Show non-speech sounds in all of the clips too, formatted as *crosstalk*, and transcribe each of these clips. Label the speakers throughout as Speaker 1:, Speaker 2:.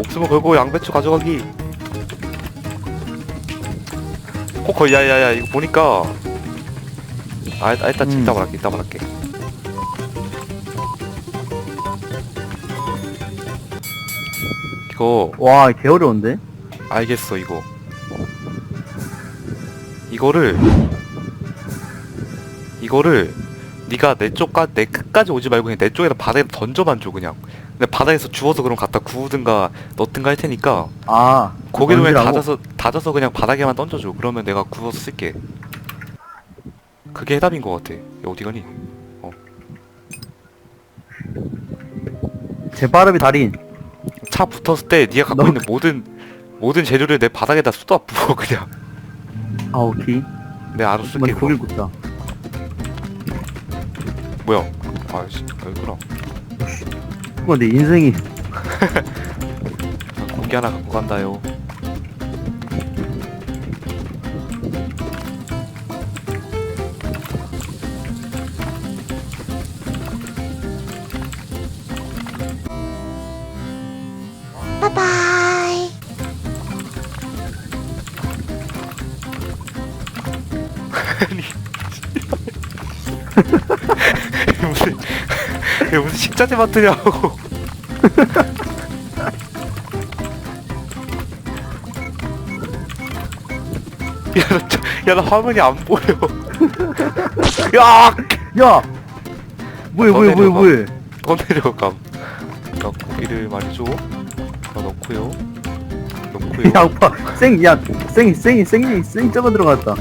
Speaker 1: 목숨을 걸고 양배추 가져가기. 코커 야야야 이거 보니까 아, 아 일단
Speaker 2: 음.
Speaker 1: 이따 말할게 이따 말할게. 이거
Speaker 2: 와, 개 어려운데?
Speaker 1: 알겠어 이거 이거를 이거를 네가 내 쪽까 내 끝까지 오지 말고 그냥 내 쪽에다 바닥에 던져만 줘 그냥 근데 바닥에서 주워서 그럼 갖다 구우든가 넣든가 할 테니까
Speaker 2: 아,
Speaker 1: 고기를 그냥
Speaker 2: 던지라고?
Speaker 1: 다져서 다져서 그냥 바닥에만 던져줘 그러면 내가 구워서 쓸게 그게 해답인 것 같아 야, 어디 가니
Speaker 2: 제 발음이 달인.
Speaker 1: 차 붙었을 때 네가 갖고
Speaker 2: 너-
Speaker 1: 있는 모든 모든 재료를 내 바닥에다 쏟아 부어 그냥
Speaker 2: 아, 오케이.
Speaker 1: 내 알아서 쓸게
Speaker 2: 먼저. 고기를 굽자.
Speaker 1: 뭐야 아씨 여기구나
Speaker 2: 그건 내 인생이.
Speaker 1: 고기 하나 갖고 간다요.
Speaker 3: 바이바이. *laughs*
Speaker 1: 이게 무슨 식자재 마트냐고. *laughs* 야 나 저- 야 나 화면이 안 보여. *laughs* 야!
Speaker 2: 야! 뭐해, 뭐해, 뭐해. 뭐해.
Speaker 1: 더 내려감. 자 고기를 많이 줘. 다 넣고요. 넣고요.
Speaker 2: 양파, 생, 야, 생, 생, 생, 생 접어 들어갔다.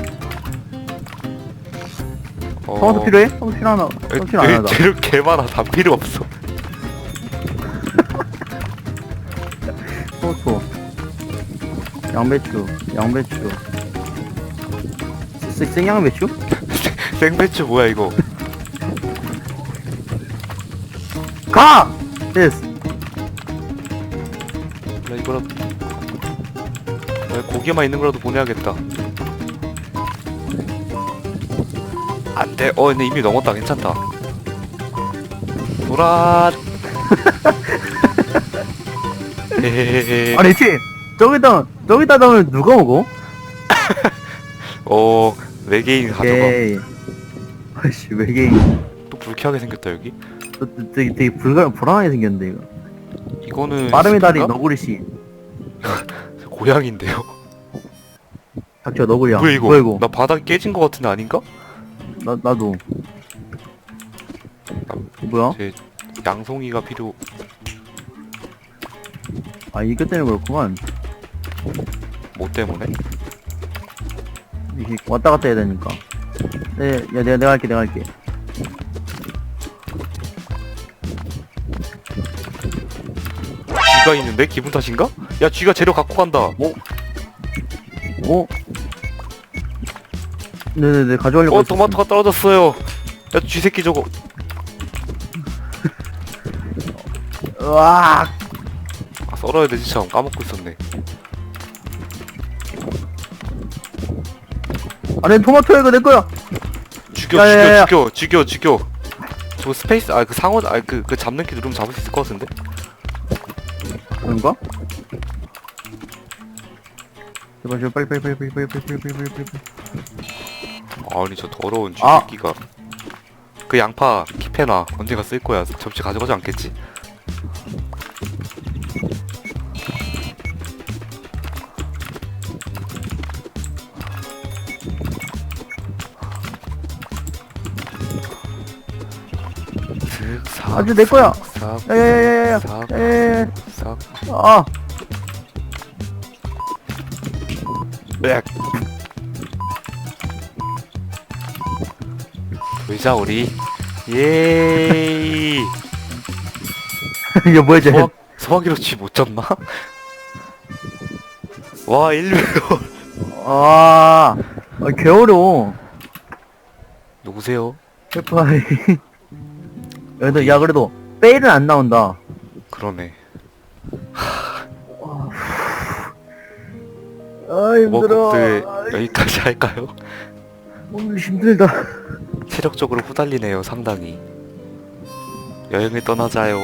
Speaker 1: 어,
Speaker 2: 토마토 필요해? 토마토 필요 하나?
Speaker 1: 에,
Speaker 2: 토마토 필요 안
Speaker 1: 에,
Speaker 2: 하다.
Speaker 1: 재료 개 많아. 다 필요 없어.
Speaker 2: 토마토. 양배추, 양배추. 생, 생양배추? *laughs*
Speaker 1: 생배추 뭐야 이거?
Speaker 2: 가! 됐어.
Speaker 1: 야 이거라 야, 고기만 있는 거라도 보내야겠다 돼 어 근데 이미 넘었다 괜찮다 돌아 *laughs* 헤헤헤헤
Speaker 2: 아니, 치 저기다, 저기다 넣으면 누가 먹어? *laughs*
Speaker 1: 어 외계인 가져가
Speaker 2: 오케이. 아이씨, 외계인.
Speaker 1: 또 불쾌하게 생겼다 여기
Speaker 2: 저, 저, 되게, 되게 불가, 불안하게 생겼는데, 이거.
Speaker 1: 이거는
Speaker 2: 빠름의 달인
Speaker 1: 스프인가?
Speaker 2: 너구리 씨. *laughs*
Speaker 1: 고양인데요
Speaker 2: 닥쳐, 너구리야.
Speaker 1: 뭐야 이거
Speaker 2: 뭐야, 이거?
Speaker 1: 나 바닥이 깨진 거 같은데 아닌가?
Speaker 2: 나, 나도. 뭐야?
Speaker 1: 제 양송이가 필요
Speaker 2: 아, 이거 때문에 그렇구만.
Speaker 1: 뭐 때문에?
Speaker 2: 이게 왔다 갔다 해야 되니까. 네, 야, 내가, 내가 할게, 내가 할게.
Speaker 1: 쥐가 있는데 기분 탓인가? 야 쥐가 재료 갖고 간다
Speaker 2: 어? 네네네, 가져가려고.
Speaker 1: 어. 토마토가 떨어졌어요 야 쥐새끼 저거
Speaker 2: 으악!
Speaker 1: 아, 썰어야 되지 참 까먹고 있었네
Speaker 2: 아니, 토마토야, 이거 내 거야!
Speaker 1: 죽여
Speaker 2: 야, 야, 야.
Speaker 1: 죽여 죽여 죽여 죽여 저 스페이스 아 그 상어 아그 그 잡는 키 누르면 잡을 수 있을 것 같은데
Speaker 2: 그런가? 제발, 제발, 빨리, 빨리, 빨리, 빨리, 빨리, 빨리, 빨리, 빨리, 빨리, 빨리.
Speaker 1: 아니 저 더러운
Speaker 2: 아.
Speaker 1: 쥐새끼가. 그 양파 킵해놔. 언제가 쓸 거야. 접시 가져가지 않겠지? 슥,
Speaker 2: 아주 내 거야.
Speaker 1: 싹,
Speaker 2: 야, 야, 야, 야, 야,
Speaker 1: 싹,
Speaker 2: 야, 야, 야,
Speaker 1: 싹,
Speaker 2: 아,
Speaker 1: 빽. 의자 우리 예이 *laughs*
Speaker 2: 이게 뭐야, 쟤.
Speaker 1: 소화, 소화기로 쥐못 잡나? *laughs* 와
Speaker 2: 일秒아, 아, 개 어려워.
Speaker 1: 누구세요?
Speaker 2: 페파이. 그래도, 야, 그래도, 빼일은 안 나온다.
Speaker 1: 그러네
Speaker 2: 아, 힘들어. 아,
Speaker 1: 여기까지 할까요?
Speaker 2: 오늘 힘들다.
Speaker 1: 체력적으로 후달리네요 상당히. 여행을 떠나자요